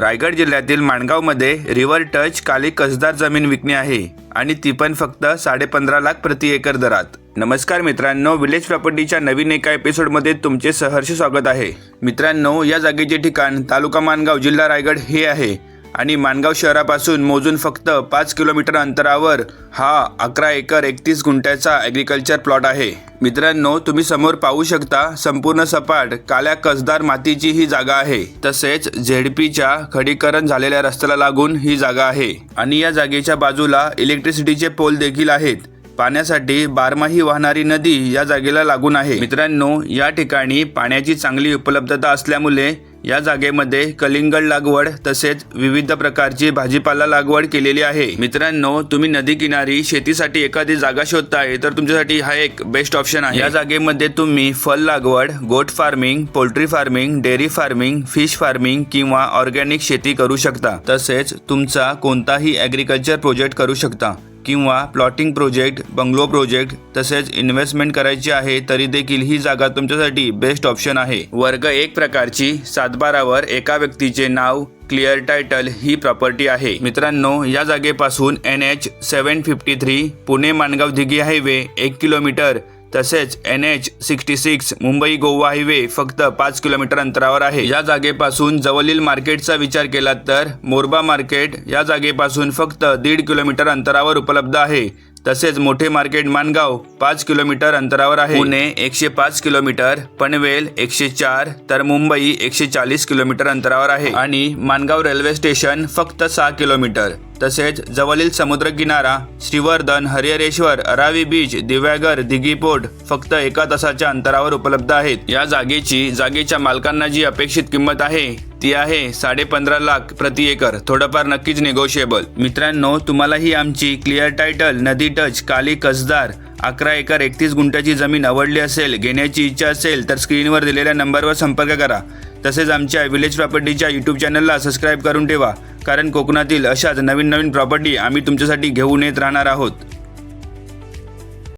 रायगड जिल्ह्यातील माणगावमध्ये river touch काली कसदार जमीन विकणे आहे आणि ती पण फक्त साडेपंधरा लाख प्रति एकर दरात. नमस्कार मित्रांनो विलेज प्रॉपर्टीच्या नवीन एका एपिसोडमध्ये तुमचे सहर्ष स्वागत आहे. मित्रांनो या जागेचे ठिकाण तालुका माणगाव जिल्हा रायगड हे आहे. आणि माणगाव शहरापासून मोजून फक्त पाच किलोमीटर अंतरावर हा अकरा एकर एकतीस गुंठ्याचा ॲग्रिकल्चर प्लॉट आहे. मित्रांनो तुम्ही समोर पाहू शकता संपूर्ण सपाट काळ्या कसदार मातीची ही जागा आहे. तसेच झेडपीच्या खडीकरण झालेल्या रस्त्याला लागून ही जागा आहे. आणि या जागेच्या बाजूला इलेक्ट्रिसिटीचे पोल देखील आहेत. पाण्यासाठी बारमाही वाहणारी नदी या जागेला लागून आहे. मित्रांनो या ठिकाणी पाण्याची चांगली उपलब्धता असल्यामुळे या जागेमध्ये कलिंगड लागवड तसेच विविध प्रकारची भाजीपाला लागवड केलेली आहे. मित्रांनो तुम्ही नदी किनारी शेतीसाठी एखादी जागा शोधताय तर तुमच्यासाठी हा एक बेस्ट ऑप्शन आहे. या जागेमध्ये तुम्ही फल लागवड goat farming poultry farming dairy farming fish farming किंवा ऑर्गॅनिक शेती करू शकता. तसेच तुमचा कोणताही ॲग्रिकल्चर प्रोजेक्ट करू शकता. किंवा प्लॉटिंग प्रोजेक्ट बंगलो प्रोजेक्ट तसेच इन्व्हेस्टमेंट करायची आहे तरी देखील ही जागा तुमच्यासाठी बेस्ट ऑप्शन आहे. वर्ग एक प्रकारची सातबारावर एका व्यक्तीचे नाव क्लिअर टायटल ही प्रॉपर्टी आहे. मित्रांनो या जागेपासून N H seven fifty three Pune Mangaon Dighi highway एक किलोमीटर तसेच N H sixty six Mumbai Goa highway फक्त पाच किलोमीटर अंतरावर आहे. या जागेपासून जवळील मार्केटचा विचार केला तर मोरबा मार्केट या जागेपासून फक्त दीड किलोमीटर अंतरावर उपलब्ध आहे. तसेच मोठे मार्केट मानगाव पाच किलोमीटर अंतरावर आहे. पुणे एकशे पाच किलोमीटर पनवेल एकशे चार तर मुंबई एकशे चाळीस किलोमीटर अंतरावर आहे. आणि मानगाव रेल्वे स्टेशन फक्त सहा किलोमीटर. तसेच जवळील समुद्रकिनारा श्रीवर्धन हरिहरेश्वर अरावी बीच दिव्यागर दिघीपोर्ट फक्त एका तासाच्या अंतरावर उपलब्ध आहेत. या जागेची जागेच्या मालकांना जी अपेक्षित किंमत आहे ती आहे साडे पंधरा लाख प्रति एकर. थोडंफार नक्कीच निगोशिएबल मित्रांनो तुम्हाला ही आमची क्लिअर टायटल नदी टच काली कसदार अकरा एकर एकतीस गुंठ्याची जमीन आवडली असेल घेण्याची इच्छा असेल तर स्क्रीनवर दिलेल्या नंबरवर संपर्क करा. तसेच आमच्या विलेज प्रॉपर्टीच्या यूट्यूब चॅनलला सबस्क्राईब करून ठेवा कारण कोकणातील अशाच नवीन नवीन प्रॉपर्टी आम्ही तुमच्यासाठी घेऊन येत राहणार आहोत.